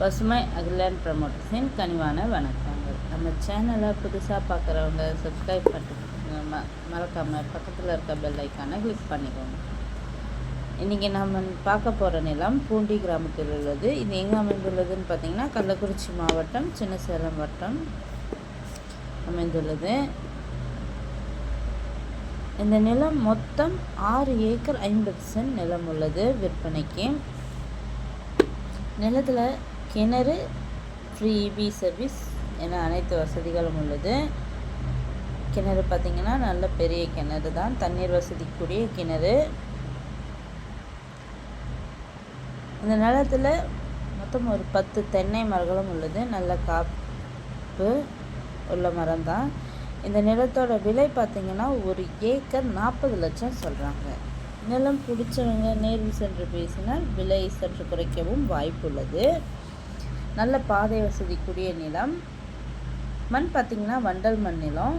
பசுமை அகிலான் ப்ரமோட்டர்ஸின் கனிவான வணக்கங்கள். நம்ம சேனலை புதுசாக பார்க்குறவங்க சப்ஸ்கிரைப் பண்ணிட்டு ம மறக்காமல் பக்கத்தில் இருக்க பெல் ஐக்கானை கிளிக் பண்ணிக்கோங்க. இன்றைக்கி நம்ம பார்க்க போகிற நிலம் பூண்டி கிராமத்தில் உள்ளது. இது எங்கே அமைந்துள்ளதுன்னு பார்த்தீங்கன்னா கள்ளக்குறிச்சி மாவட்டம் சின்ன சேலம் வட்டம் அமைந்துள்ளது. இந்த நிலம் மொத்தம் ஆறு ஏக்கர் ஐம்பது சென்ட் நிலம் உள்ளது விற்பனைக்கு. நிலத்தில் கிணறு ஃப்ரீ இபி சர்வீஸ் என அனைத்து வசதிகளும் உள்ளது. கிணறு பார்த்திங்கன்னா நல்ல பெரிய கிணறு தான். தண்ணீர் வசதிக்குரிய கிணறு. இந்த நிலத்தில் மொத்தம் ஒரு பத்து தென்னை மரங்களும் உள்ளது. நல்ல காப்பு உள்ள மரம் தான். இந்த நிலத்தோட விலை பார்த்திங்கன்னா ஒரு ஏக்கர் நாற்பது லட்சம் சொல்கிறாங்க நிலம் பிடிச்சவங்க நேரில் சென்று பேசினால் விலை சற்று குறைக்கவும் வாய்ப்புள்ளது நல்ல பாதை வசதிக்குரிய நிலம். மண் பார்த்திங்கன்னா வண்டல் மண் நிலம்.